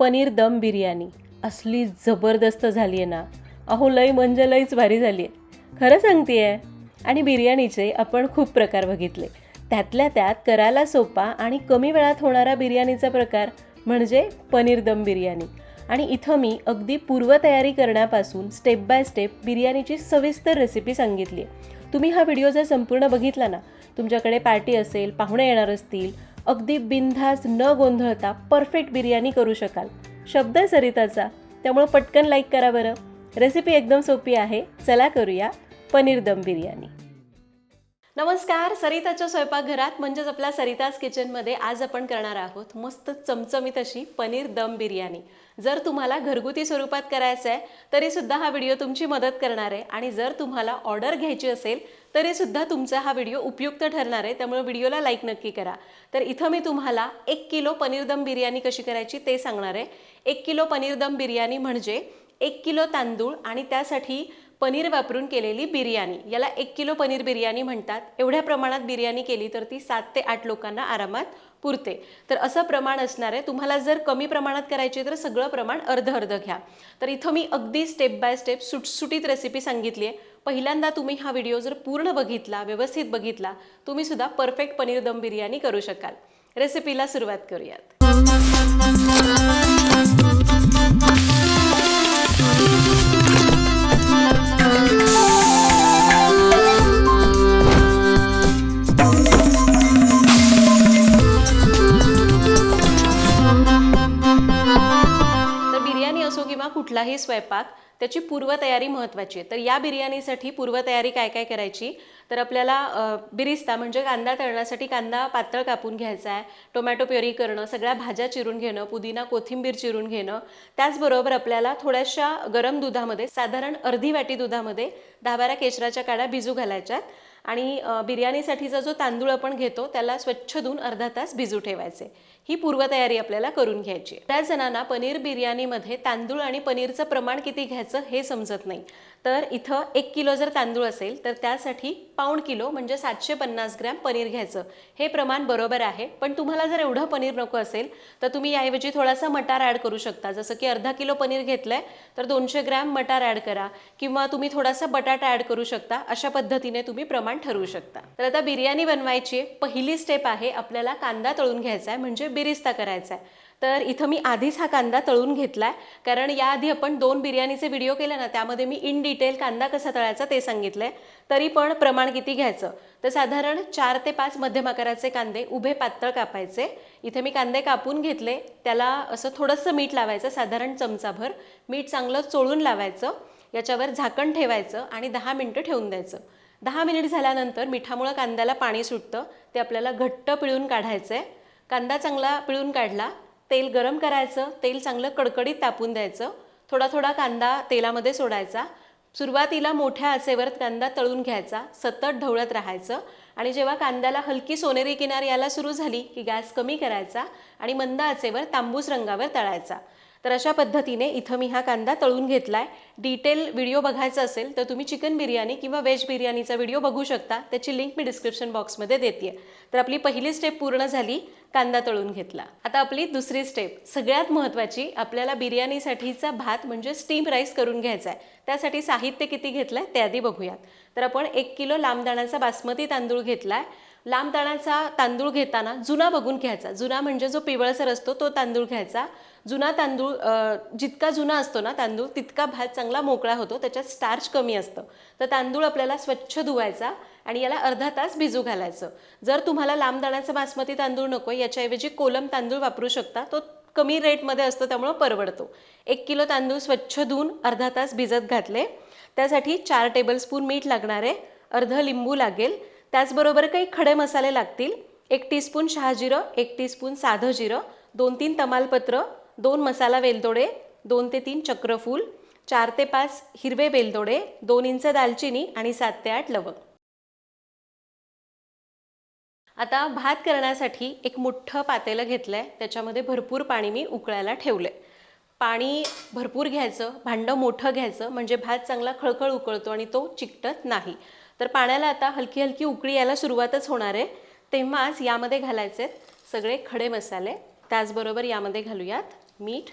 पनीर दम बिर्याणी. असली जबरदस्त झाली आहे ना. अहो लय म्हणजे लईच भारी झाली आहे खरं सांगते आहे आणि बिर्याणीचे आपण खूप प्रकार बघितले. त्यातल्या त्यात करायला सोपा आणि कमी वेळात होणारा बिर्याणीचा प्रकार म्हणजे पनीर दम बिर्याणी. आणि इथं मी अगदी पूर्वतयारी करण्यापासून स्टेप बाय स्टेप बिर्याणीची सविस्तर रेसिपी सांगितली आहे तुम्ही हा व्हिडिओ जर संपूर्ण बघितला ना तुमच्याकडे पार्टी असेल पाहुणे येणार असतील अगदी बिनधास न गोंधळता परफेक्ट बिर्याणी करू शकाल. शब्द आहे सरिताचा त्यामुळं पटकन लाईक करा बरं. रेसिपी एकदम सोपी आहे. चला करूया पनीर दम बिर्याणी. नमस्कार सरिताच्या स्वयंपाकघरात म्हणजेच आपल्या सरिताज किचनमध्ये आज आपण करणार आहोत मस्त चमचमीत अशी पनीर दम बिर्याणी. जर तुम्हाला घरगुती स्वरूपात करायचं आहे तरीसुद्धा हा व्हिडिओ तुमची मदत करणार आहे. आणि जर तुम्हाला ऑर्डर घ्यायची असेल तरीसुद्धा तुमचा हा व्हिडिओ उपयुक्त ठरणार आहे. त्यामुळे व्हिडिओला लाईक नक्की करा. तर इथं मी तुम्हाला एक किलो पनीर दम बिर्याणी कशी करायची ते सांगणार आहे. एक किलो पनीर दम बिर्याणी म्हणजे एक किलो तांदूळ आणि त्यासाठी पनीर वापरून केलेली बिर्याणी. याला एक किलो पनीर बिर्याणी म्हणतात. एवढ्या प्रमाणात बिर्याणी केली तर ती सात ते आठ लोकांना आरामात पुरते. तर असं प्रमाण असणार आहे. तुम्हाला जर कमी प्रमाणात करायची तर सगळं प्रमाण अर्ध अर्ध घ्या. तर इथं मी अगदी स्टेप बाय स्टेप सुटसुटीत रेसिपी सांगितली आहे. पहिल्यांदा तुम्ही हा व्हिडिओ जर पूर्ण बघितला व्यवस्थित बघितला तुम्ही सुद्धा परफेक्ट पनीर दम बिर्याणी करू शकाल. रेसिपीला सुरुवात करूयात. किंवा कुठलाही स्वयंपाक त्याची पूर्वतयारी महत्त्वाची आहे. तर या बिर्याणीसाठी पूर्वतयारी काय काय करायची? तर आपल्याला बिरिस्ता म्हणजे कांदा तळण्यासाठी कांदा पातळ कापून घ्यायचा आहे टोमॅटो प्युरी करणं सगळ्या भाज्या चिरून घेणं पुदिना कोथिंबीर चिरून घेणं. त्याचबरोबर आपल्याला थोड्याशा गरम दुधामध्ये साधारण अर्धी वाटी दुधामध्ये दहा बारा केशराच्या काड्या भिजू घालायच्यात आणि बिर्याणीसाठीचा जो तांदूळ आपण घेतो त्याला स्वच्छ धुवून अर्धा तास भिजू ठेवायचे. ही पूर्वतयारी आपल्याला करून घ्यायची. आहे. बऱ्याच जणांना पनीर बिर्याणीमध्ये तांदूळ आणि पनीरचं प्रमाण किती घ्यायचं हे समजत नाही. तर इथं एक किलो जर तांदूळ असेल तर त्यासाठी पाऊण किलो म्हणजे सातशे पन्नास ग्रॅम पनीर घ्यायचं. हे प्रमाण बरोबर आहे. पण तुम्हाला जर एवढं पनीर नको असेल तर तुम्ही याऐवजी थोडासा मटार ॲड करू शकता. जसं की अर्धा किलो पनीर घेतलंय तर दोनशे ग्रॅम मटार ॲड करा. किंवा तुम्ही थोडासा बटाटा ॲड करू शकता. अशा पद्धतीने तुम्ही प्रमाण ठरवू शकता. तर आता बिर्याणी बनवायची पहिली स्टेप आहे आपल्याला कांदा तळून घ्यायचा आहे म्हणजे बिरिस्ता करायचा आहे. तर इथं मी आधीच हा कांदा तळून घेतलाय. कारण याआधी आपण दोन बिर्याणीचे व्हिडिओ केले ना त्यामध्ये मी इन डिटेल कांदा कसा तळायचा ते सांगितलंय. तरी पण प्रमाण किती घ्यायचं? तर साधारण चार ते पाच मध्यम आकाराचे कांदे उभे पातळ कापायचे. इथे मी कांदे कापून घेतले. त्याला असं थोडंसं मीठ लावायचं साधारण चमचाभर. मीठ चांगलं चोळून लावायचं. याच्यावर झाकण ठेवायचं आणि दहा मिनटं ठेवून द्यायचं. दहा मिनिट झाल्यानंतर मिठामुळं कांद्याला पाणी सुटतं ते आपल्याला घट्ट पिळून काढायचं आहे कांदा चांगला पिळून काढला तेल गरम करायचं तेल चांगलं कडकडीत तापून द्यायचं थोडा थोडा कांदा तेलामध्ये सोडायचा. सुरुवातीला मोठ्या आचेवर कांदा तळून घ्यायचा सतत ढवळत राहायचं आणि जेव्हा कांद्याला हलकी सोनेरी किनार यायला सुरू झाली की गॅस कमी करायचा आणि मंद आचेवर तांबूस रंगावर तळायचा. तर अशा पद्धतीने इथं मी हा कांदा तळून घेतलाय. डिटेल व्हिडिओ बघायचा असेल तर तुम्ही चिकन बिर्याणी किंवा व्हेज बिर्याणीचा व्हिडिओ बघू शकता. त्याची लिंक मी डिस्क्रिप्शन बॉक्समध्ये देते तर आपली पहिली स्टेप पूर्ण झाली. कांदा तळून घेतला. आता आपली दुसरी स्टेप सगळ्यात महत्त्वाची आपल्याला बिर्याणीसाठीचा भात म्हणजे स्टीम राईस करून घ्यायचा आहे. त्यासाठी साहित्य किती घेतलं आहे ते आधी बघूयात. तर आपण एक किलो लांब दाण्याचा बासमती तांदूळ घेतला आहे लांब दाण्याचा तांदूळ घेताना जुना बघून घ्यायचा. जुना म्हणजे जो पिवळसर असतो तो तांदूळ घ्यायचा. जुना तांदूळ जितका जुना असतो ना तांदूळ तितका भात चांगला मोकळा होतो त्याच्यात स्टार्च कमी असतं. तर तांदूळ आपल्याला स्वच्छ धुवायचा. आणि याला अर्धा तास भिजू घालायचं. जर तुम्हाला लांब दाण्याचा बासमती तांदूळ नको याच्याऐवजी कोलम तांदूळ वापरू शकता. तो कमी रेटमध्ये असतो त्यामुळं परवडतो. एक किलो तांदूळ स्वच्छ धुवून अर्धा तास भिजत घातले. त्यासाठी चार टेबलस्पून मीठ लागणार आहे. अर्ध लिंबू लागेल. त्याचबरोबर काही खडे मसाले लागतील. एक टीस्पून शहाजिरं एक टीस्पून साधं जिरं दोन तीन तमालपत्र दोन मसाला वेलदोडे दोन ते तीन चक्रफूल चार ते पाच हिरवे वेलदोडे दोन इंच दालचिनी आणि सात ते आठ लवंग. आता भात करण्यासाठी एक मोठं पातेलं घेतलं आहे त्याच्यामध्ये भरपूर पाणी मी उकळायला ठेवलं आहे पाणी भरपूर घ्यायचं भांडं मोठं घ्यायचं म्हणजे भात चांगला खळखळ उकळतो आणि तो चिकटत नाही. तर पाण्याला आता हलकी हलकी उकळी यायला सुरुवातच होणार आहे. तेव्हाच यामध्ये घालायचे सगळे खडे मसाले. त्याचबरोबर यामध्ये घालूयात मीठ.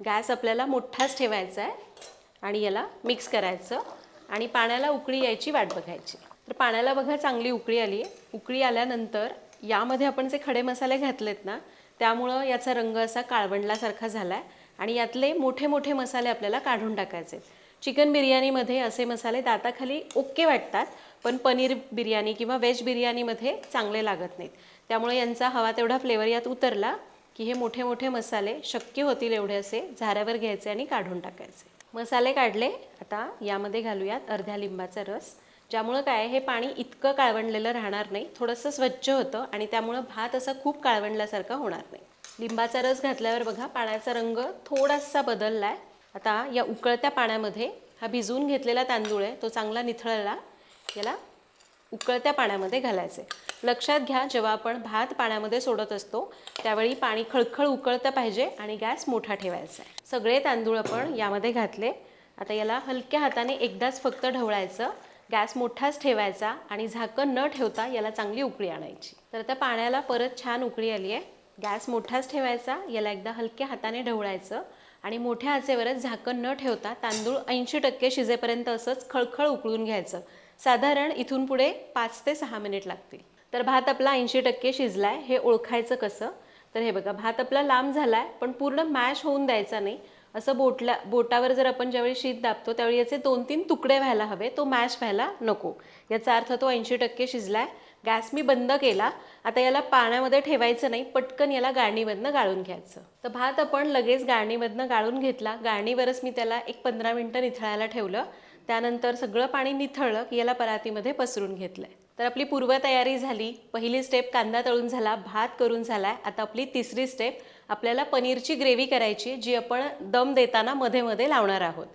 गॅस आपल्याला मोठाच ठेवायचा आहे आणि याला मिक्स करायचं आणि पाण्याला उकळी यायची वाट बघायची. तर पाण्याला बघा चांगली उकळी आली. उकळी आल्यानंतर यामध्ये आपण जे खडे मसाले घातलेत ना त्यामुळं याचा रंग असा काळवंडलासारखा झाला आहे आणि यातले मोठे मोठे मसाले आपल्याला काढून टाकायचे. चिकन बिर्याणीमध्ये असे मसाले दाताखाली ओके वाटतात पण पनीर बिर्याणी किंवा व्हेज बिर्याणीमध्ये चांगले लागत नाहीत. त्यामुळे यांचा हवा तेवढा फ्लेवर यात उतरला की हे मोठे मोठे मसाले शक्य होतील एवढे असे झाऱ्यावर घ्यायचे आणि काढून टाकायचे. मसाले काढले. आता यामध्ये घालूयात अर्ध्या लिंबाचा रस. ज्यामुळं काय हे पाणी इतकं काळवंडलेलं राहणार नाही थोडंसं स्वच्छ होतं आणि त्यामुळं भात असा खूप काळवंडल्यासारखा होणार नाही. लिंबाचा रस घातल्यावर बघा पाण्याचा रंग थोडासा बदलला आहे आता या उकळत्या पाण्यामध्ये हा भिजवून घेतलेला तांदूळ आहे तो चांगला निथळला याला उकळत्या पाण्यामध्ये घालायचे लक्षात घ्या जेव्हा आपण भात पाण्यामध्ये सोडत असतो त्यावेळी पाणी खळखळ उकळतं पाहिजे आणि गॅस मोठा ठेवायचा आहे. सगळे तांदूळ आपण यामध्ये घातले. आता याला हलक्या हाताने एकदाच फक्त ढवळायचं. गॅस मोठाच ठेवायचा आणि झाकण न ठेवता याला चांगली उकळी आणायची. तर आता पाण्याला परत छान उकळी आली आहे. गॅस मोठाच ठेवायचा याला एकदा हलक्या हाताने ढवळायचं आणि मोठ्या आचेवरच झाकण न ठेवता तांदूळ ऐंशी टक्के शिजेपर्यंत असंच खळखळ उकळून घ्यायचं. साधारण इथून पुढे पाच ते सहा मिनिट लागतील. तर भात आपला ऐंशी टक्के शिजलाय हे ओळखायचं कसं? तर हे बघा भात आपला लांब झाला आहे पण पूर्ण मॅश होऊन द्यायचा नाही. असं बोटला बोटावर जर आपण ज्यावेळी शीत दाबतो त्यावेळी याचे दोन तीन तुकडे व्हायला हवे. तो मॅश व्हायला नको. याचा अर्थ तो ऐंशी टक्के शिजलाय. गॅस मी बंद केला. आता याला पाण्यामध्ये ठेवायचं नाही. पटकन याला गाळणीमधनं गाळून घ्यायचं. तर भात आपण लगेच गाळणीमधनं गाळून घेतला. गाळणीवरच मी त्याला एक पंधरा मिनटं निथळायला ठेवलं. त्यानंतर सगळं पाणी निथळलं की याला परातीमध्ये पसरून घेतलंय. तर आपली पूर्वतयारी झाली. पहिली स्टेप कांदा तळून झाला. भात करून झालाय. आता आपली तिसरी स्टेप आपल्याला पनीरची ग्रेव्ही करायची जी आपण दम देताना मध्ये मध्ये लावणार आहोत.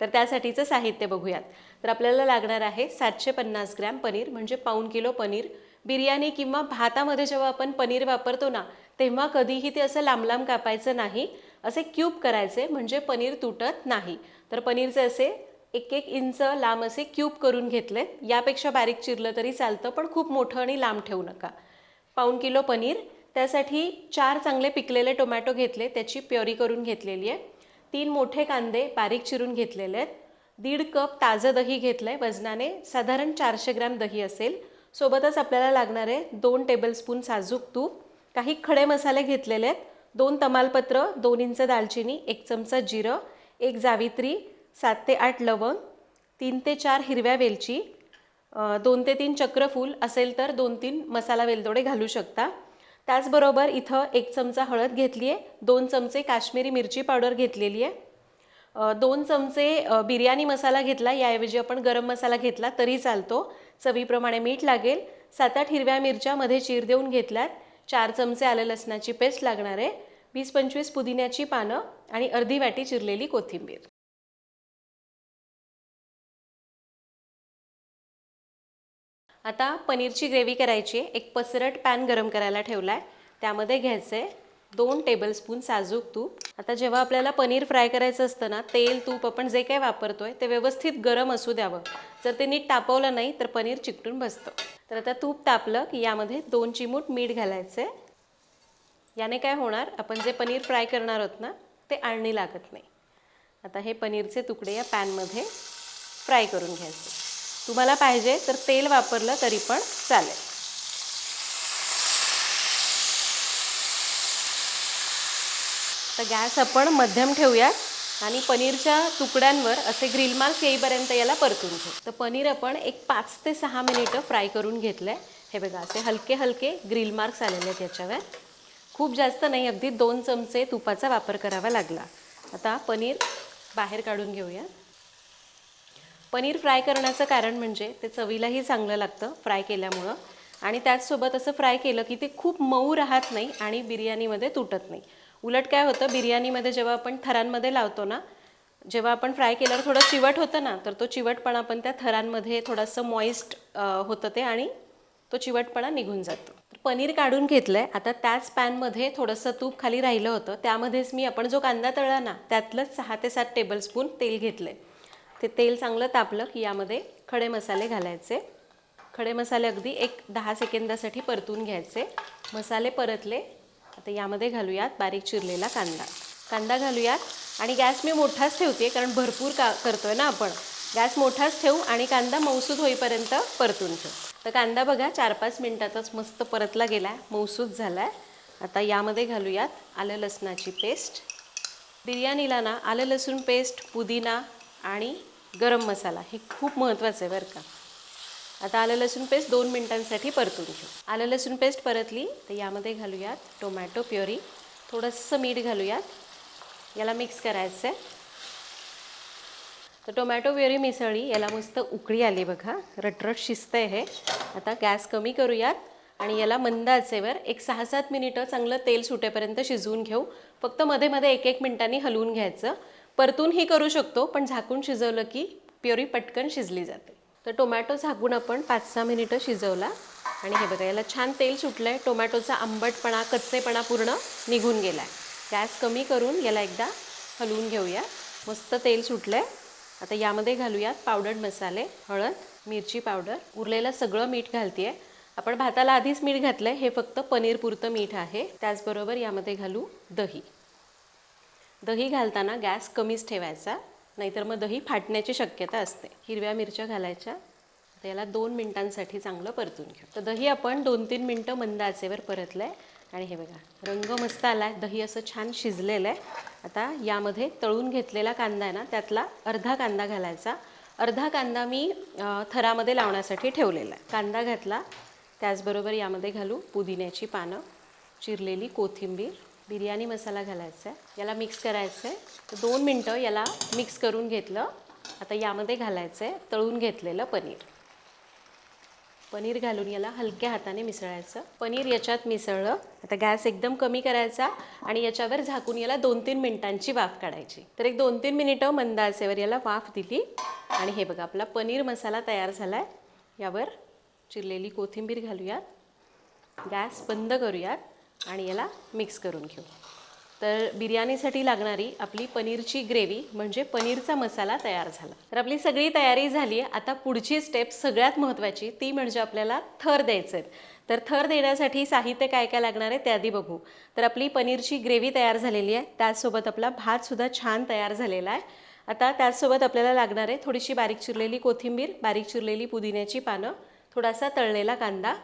तर त्यासाठीचं साहित्य बघूयात. तर आपल्याला लागणार आहे सातशे पन्नास ग्रॅम पनीर म्हणजे पाऊण किलो पनीर. बिर्याणी किंवा भातामध्ये जेव्हा आपण पनीर वापरतो ना तेव्हा कधीही ते असं लांब लांब कापायचं नाही. असे क्यूब करायचे म्हणजे पनीर तुटत नाही. तर पनीरचे असे एक एक इंच लांब असे क्यूब करून घेतले यापेक्षा बारीक चिरलं तरी चालतं पण खूप मोठं आणि लांब ठेवू नका. पाऊण किलो पनीर त्यासाठी चार चांगले पिकलेले टोमॅटो घेतले त्याची प्युरी करून घेतलेली आहे. तीन मोठे कांदे बारीक चिरून घेतलेले आहेत. दीड कप ताजं दही घेतलं आहे वजनाने साधारण चारशे ग्रॅम दही असेल. सोबतच आपल्याला लागणार आहे दोन टेबलस्पून साजूक तूप. काही खडे मसाले घेतलेले आहेत. दोन तमालपत्र दोन इंच दालचिनी एक चमचा जिरं एक जावित्री सात ते आठ लवंग तीन ते चार हिरव्या वेलची दोन ते तीन चक्रफूल असेल तर दोन तीन मसाला वेलदोडे घालू शकता. त्याचबरोबर इथं एक चमचा हळद घेतली आहे दोन चमचे काश्मीरी मिरची पावडर घेतलेली आहे दोन चमचे बिर्याणी मसाला घेतला याऐवजी आपण गरम मसाला घेतला तरी चालतो. चवीप्रमाणे मीठ लागेल. सात आठ हिरव्या मिरच्यामध्ये चीर देऊन घेतल्यात. चार चमचे आलं लसणाची पेस्ट लागणार आहे. वीस पंचवीस पुदिन्याची पानं आणि अर्धी वाटी चिरलेली कोथिंबीर. आता पनीरची ग्रेव्ही करायची आहे. एक पसरट पॅन गरम करायला ठेवला आहे त्यामध्ये घ्यायचं आहे दोन टेबलस्पून साजूक तूप. आता जेव्हा आपल्याला पनीर फ्राय करायचं असतं ना तेल तूप आपण जे काही आहे ते व्यवस्थित गरम असू द्यावं. जर ते नीट तापवलं नाही तर पनीर चिकटून बसतं. तर आता तूप तापलं की यामध्ये दोन चिमूट मीठ घालायचं आहे याने काय होणार आपण जे पनीर फ्राय करणार आहोत ना ते आणणी लागत नाही. आता हे पनीरचे तुकडे या पॅनमध्ये फ्राय करून घ्यायचे. तुम्हाला पाहिजे तर तेल वापरलं तरी पण चालेल. तर गॅस आपण मध्यम ठेवूयात आणि पनीरच्या तुकड्यांवर असे ग्रिल मार्क्स येईपर्यंत याला परतून घेऊ. तर पनीर आपण एक पाच ते सहा मिनिटं फ्राय करून घेतलं आहे हे बघा असे हलके हलके ग्रिल मार्क्स आलेले आहेत याच्यावर. खूप जास्त नाही अगदी दोन चमचे तुपाचा वापर करावा लागला. आता पनीर बाहेर काढून घेऊया. पनीर फ्राय करण्याचं कारण म्हणजे ते चवीलाही चांगलं लागतं फ्राय केल्यामुळं. आणि त्याचसोबत असं फ्राय केलं की ते खूप मऊ राहत नाही आणि बिर्याणीमध्ये तुटत नाही. उलट काय होतं बिर्याणीमध्ये जेव्हा आपण थरांमध्ये लावतो ना जेव्हा आपण फ्राय केल्यावर थोडं चिवट होतं ना तर तो चिवटपणा पण त्या थरांमध्ये थोडंसं मॉइस्ट होतं ते आणि तो चिवटपणा निघून जातो. तर पनीर काढून घेतलं आहे आता त्याच पॅनमध्ये थोडंसं तूप खाली राहिलं होतं. त्यामध्येच मी आपण जो कांदा तळला ना त्यातलंच सहा ते सात टेबलस्पून तेल घेतलं आहे ते तेल चांगलं तापलं की यामध्ये खडे मसाले घालायचे. खडे मसाले अगदी एक दहा सेकंदासाठी परतून घ्यायचे. मसाले परतले. आता यामध्ये घालूयात बारीक चिरलेला कांदा. कांदा घालूयात. आणि गॅस मी मोठाच ठेवते कारण भरपूर का करतोय ना आपण. गॅस मोठाच ठेवू आणि कांदा मौसूद होईपर्यंत परतून ठेवू. तर कांदा बघा चार पाच मिनटातच मस्त परतला गेला आहे मौसूद झाला आहे आता यामध्ये घालूयात आलं लसणाची पेस्ट. बिर्याणीला ना आलं लसूण पेस्ट पुदिना आणि गरम मसाला हे खूप महत्त्वाचं आहे बरं का. आता आलं लसूण पेस्ट दोन मिनिटांसाठी परतून घेऊ. आलं लसूण पेस्ट परतली तर यामध्ये घालूयात टोमॅटो प्युरी. थोडंसं मीठ घालूयात. याला मिक्स करायचं आहे तर टोमॅटो प्युरी मिसळी याला मस्त उकळी आली बघा. रटरट शिजतंय हे. आता गॅस कमी करूयात आणि याला मंद आचेवर एक सहा सात मिनिटं चांगलं तेल सुटेपर्यंत शिजवून घेऊ. फक्त मध्ये मध्ये एक एक मिनिटांनी हलवून घ्यायचं. परतूनही करू शकतो पण झाकून शिजवलं की प्युरी पटकन शिजली जाते. तर टोमॅटो झाकून आपण पाच सहा मिनिटं शिजवला आणि हे बघा याला छान तेल सुटलं आहे टोमॅटोचा आंबटपणा कच्चेपणा पूर्ण निघून गेला आहे गॅस कमी करून याला एकदा हलवून घेऊया. मस्त तेल सुटलं आहे आता यामध्ये घालूयात पावडर मसाले हळद मिरची पावडर. उरलेलं सगळं मीठ घालते आपण भाताला आधीच मीठ घातलं आहे हे फक्त पनीरपुरतं मीठ आहे. त्याचबरोबर यामध्ये घालू दही. दही घालताना गॅस कमीच ठेवायचा नाहीतर मग दही फाटण्याची शक्यता असते. हिरव्या मिरच्या घालायच्या याला दोन मिनटांसाठी चांगलं परतून घेऊ. तर दही आपण दोन तीन मिनटं मंद आचेवर परतलं आहे आणि हे बघा रंग मस्त आला आहे दही असं छान शिजलेलं आहे आता यामध्ये तळून घेतलेला कांदा आहे ना त्यातला अर्धा कांदा घालायचा. अर्धा कांदा मी थरामध्ये लावण्यासाठी ठेवलेला आहे. कांदा घातला त्याचबरोबर यामध्ये घालू पुदिन्याची पानं चिरलेली कोथिंबीर बिर्याणी मसाला घालायचा आहे. याला मिक्स करायचं आहे तर दोन मिनटं याला मिक्स करून घेतलं. आता यामध्ये घालायचं आहे तळून घेतलेलं पनीर. पनीर घालून याला हलक्या हाताने मिसळायचं. पनीर याच्यात मिसळलं. आता गॅस एकदम कमी करायचा आणि याच्यावर झाकून याला दोन तीन मिनिटांची वाफ काढायची. तर एक दोन तीन मिनिटं मंद आचेवर याला वाफ दिली. आणि हे बघा आपला पनीर मसाला तयार झाला आहे यावर चिरलेली कोथिंबीर घालूयात. गॅस बंद करूयात. आणि याला मिक्स करून घेऊ. तर बिर्याणीसाठी लागणारी आपली पनीरची ग्रेव्ही म्हणजे पनीरचा मसाला तयार झाला. तर आपली सगळी तयारी झाली आहे. आता पुढची स्टेप सगळ्यात महत्त्वाची ती म्हणजे आपल्याला थर द्यायचे आहेत तर थर देण्यासाठी साहित्य काय काय लागणार आहे ते आधी बघू. तर आपली पनीरची ग्रेव्ही तयार झालेली आहे. त्याचसोबत आपला भातसुद्धा छान तयार झालेला आहे. आता त्याचसोबत आपल्याला लागणार आहे थोडीशी बारीक चिरलेली कोथिंबीर बारीक चिरलेली पुदिन्याची पानं थोडासा तळलेला कांदा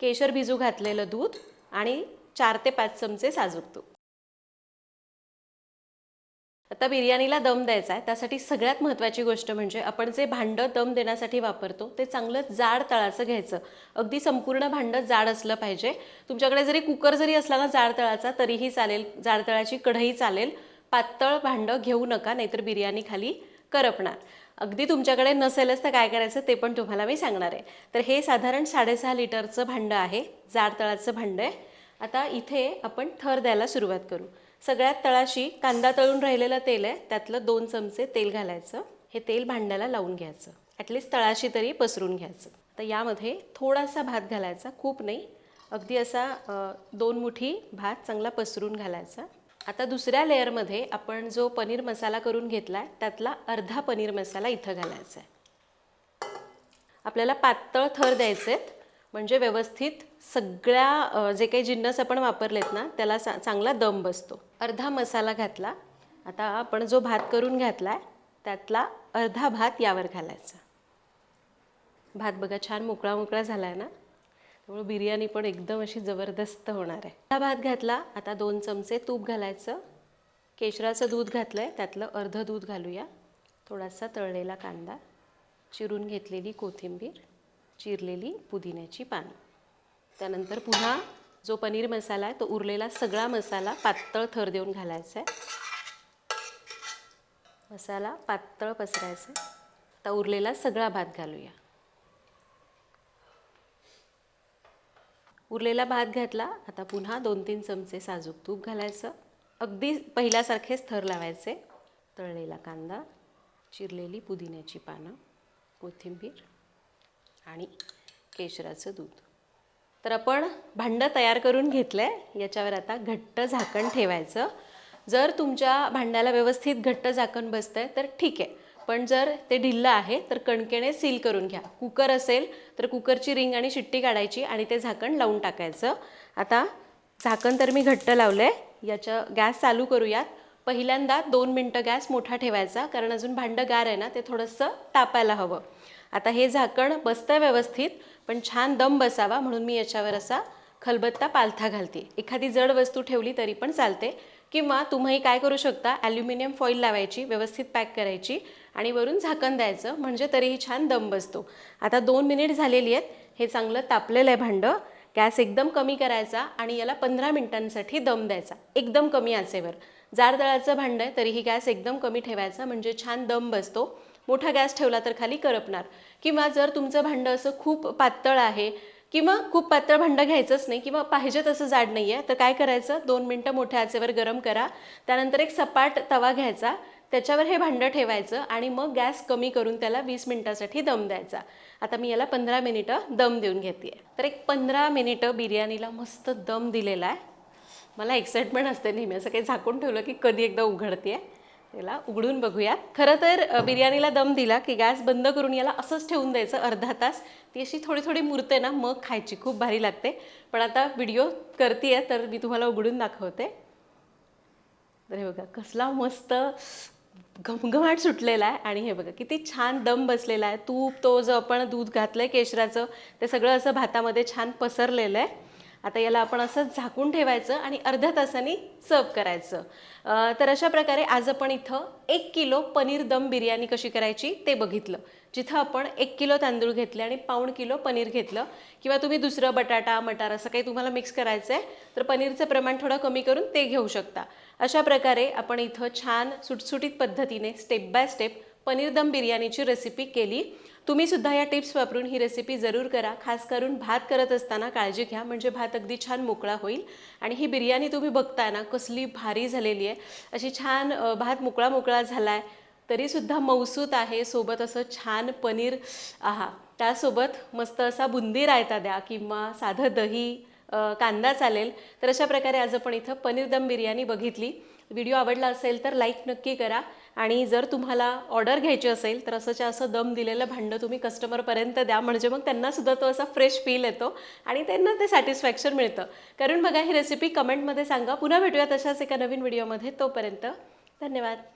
केशर भिजू घातलेलं दूध आणि चार ते पाच चमचे साजूक तूप. आता बिर्याणीला दम द्यायचा आहे त्यासाठी सगळ्यात महत्त्वाची गोष्ट म्हणजे आपण जे भांडं दम देण्यासाठी वापरतो ते चांगलं जाड तळाचं घ्यायचं. अगदी संपूर्ण भांडं जाड असलं पाहिजे. तुमच्याकडे जरी कुकर जरी असला ना जाड तळाचा तरीही चालेल जाड तळाची कढई चालेल. पातळ भांडं घेऊ नका नाहीतर बिर्याणी खाली करपणार. अगदी तुमच्याकडे नसेलच तर काय करायचं ते पण तुम्हाला मी सांगणार आहे. तर हे साधारण साडेसहा लिटरचं भांडं आहे जाड तळाचं भांडं आहे. आता इथे आपण थर द्यायला सुरुवात करू. सगळ्यात तळाशी कांदा तळून राहिलेलं तेल आहे त्यातलं दोन चमचे तेल घालायचं. हे तेल भांड्याला लावून घ्यायचं. ॲटलिस्ट तळाशी तरी पसरून घ्यायचं. तर यामध्ये थोडासा भात घालायचा खूप नाही. अगदी असा दोन मुठी भात चांगला पसरून घालायचा. आता दुसऱ्या लेअरमध्ये आपण जो पनीर मसाला करून घेतला आहे त्यातला अर्धा पनीर मसाला इथं घालायचा आहे. आपल्याला पातळ थर द्यायचे आहेत म्हणजे व्यवस्थित सगळ्या जे काही जिन्नस आपण वापरलेत ना त्याला चा चांगला दम बसतो. अर्धा मसाला घातला. आता आपण जो भात करून घातला आहे त्यातला अर्धा भात यावर घालायचा. भात बघा छान मोकळा मोकळा झाला आहे ना? त्यामुळे बिर्याणी पण एकदम अशी जबरदस्त होणार आहे. अर्धा भात घातला. आता दोन चमचे तूप घालायचं. केशराचं दूध घातलं आहे त्यातलं अर्धं दूध घालूया. थोडासा तळलेला कांदा. चिरून घेतलेली कोथिंबीर. चिरलेली पुदिन्याची पानं. त्यानंतर पुन्हा जो पनीर मसाला आहे तो उरलेला सगळा मसाला पातळ थर देऊन घालायचा आहे. मसाला पातळ पसरायचा आता उरलेला सगळा भात घालूया. उरलेला भात घातला आता पुन्हा दोन तीन चमचे साजूक तूप घालायचं. अगदी पहिल्यासारखेच थर लावायचे. तळलेला कांदा चिरलेली पुदिन्याची पानं कोथिंबीर. आणि केशराचं दूध. तर आपण भांडं तयार करून घेतलं आहे याच्यावर आता घट्ट झाकण ठेवायचं. जर तुमच्या भांड्याला व्यवस्थित घट्ट झाकण बसतं आहे तर ठीक आहे. पण जर ते ढिल्लं आहे तर कणकेने सील करून घ्या. कुकर असेल तर कुकरची रिंग आणि शिट्टी काढायची आणि ते झाकण लावून टाकायचं. आता झाकण तर मी घट्ट लावलं आहे याचं गॅस चालू करूयात. पहिल्यांदा दोन मिनटं गॅस मोठा ठेवायचा कारण अजून भांडं गार आहे ना ते थोडंसं तापायला हवं. आता हे झाकण बसतं व्यवस्थित पण छान दम बसावा म्हणून मी याच्यावर असा खलबत्ता पालथा घालते. एखादी जड वस्तू ठेवली तरी पण चालते. किंवा तुम्ही काय करू शकता ॲल्युमिनियम फॉईल लावायची व्यवस्थित पॅक करायची आणि वरून झाकण द्यायचं म्हणजे तरीही छान दम बसतो. आता दोन मिनिट झालेली आहेत. हे चांगलं तापलेलं आहे भांडं. गॅस एकदम कमी करायचा आणि याला पंधरा मिनिटांसाठी दम द्यायचा. एकदम कमी आचेवर. जाड दळाचं भांडं आहे तरीही गॅस एकदम कमी ठेवायचा म्हणजे छान दम बसतो. मोठा गॅस ठेवला तर खाली करपणार. किंवा जर तुमचं भांडं असं खूप पातळ आहे किंवा खूप पातळ भांडं घ्यायचंच नाही किंवा पाहिजे तसं जाड नाही आहे तर काय करायचं? दोन मिनटं मोठ्या आचेवर गरम करा. त्यानंतर एक सपाट तवा घ्यायचा. त्याच्यावर हे भांडं ठेवायचं आणि मग गॅस कमी करून त्याला वीस मिनिटासाठी दम द्यायचा. आता मी याला पंधरा मिनिटं दम देऊन घेते तर एक पंधरा मिनिटं बिर्याणीला मस्त दम दिलेला आहे. मला एक्साइटमेंट असते नेहमी असं काही झाकून ठेवलं की कधी एकदा उघडते याला उघडून बघूया खरं तर बिर्याणीला दम दिला की गॅस बंद करून याला असंच ठेवून द्यायचं अर्धा तास. ती अशी थोडी थोडी मुरते ना मग खायची. खूप भारी लागते. पण आता व्हिडिओ करते तर मी तुम्हाला उघडून दाखवते. तर हे बघा कसला मस्त घमघमाट सुटलेला आहे. आणि हे बघा किती छान दम बसलेला आहे. तूप तो जो आपण दूध घातलं आहे केशराचं ते सगळं असं भातामध्ये छान पसरलेलं आहे. आता याला आपण असं झाकून ठेवायचं आणि अर्ध्या तासाने सर्व करायचं. तर अशा प्रकारे आज आपण इथं एक किलो पनीर दम बिर्याणी कशी करायची ते बघितलं. जिथं आपण एक किलो तांदूळ घेतले आणि पाऊण किलो पनीर घेतलं किंवा तुम्ही दुसरं बटाटा मटार असं काही तुम्हाला मिक्स करायचं आहे तर पनीरचं प्रमाण थोडं कमी करून ते घेऊ शकता. अशा प्रकारे आपण इथं छान सुटसुटीत पद्धतीने स्टेप बाय स्टेप पनीर दम बिर्याणीची रेसिपी केली. तुम्ही सुद्धा या टिप्स वापरून ही रेसिपी जरूर करा. खास करून भात करत असताना काळजी घ्या म्हणजे भात अगदी छान मोकळा होईल. आणि ही बिर्याणी तुम्ही बघताय ना कसली भारी झालेली आहे. अशी छान भात मोकळा मोकळा झाला आहे तरीसुद्धा मौसूत आहे सोबत असं छान पनीर. आहा त्यासोबत मस्त असा बुंदी रायता द्या किंवा साधं दही कांदा चालेल. तर अशा प्रकारे आज आपण इथं पनीर दम बिर्याणी बघितली. व्हिडिओ आवडला असेल तर लाईक नक्की करा. आणि जर तुम्हाला ऑर्डर घ्यायची असेल तर असंच्या असं दम दिलेलं भांडं तुम्ही कस्टमरपर्यंत द्या. म्हणजे मग त्यांनासुद्धा तो असा फ्रेश फील येतो आणि त्यांना ते सॅटिस्फॅक्शन मिळतं. कारण बघा ही रेसिपी कमेंटमध्ये सांगा. पुन्हा भेटूया तशाच एका नवीन व्हिडिओमध्ये तोपर्यंत धन्यवाद.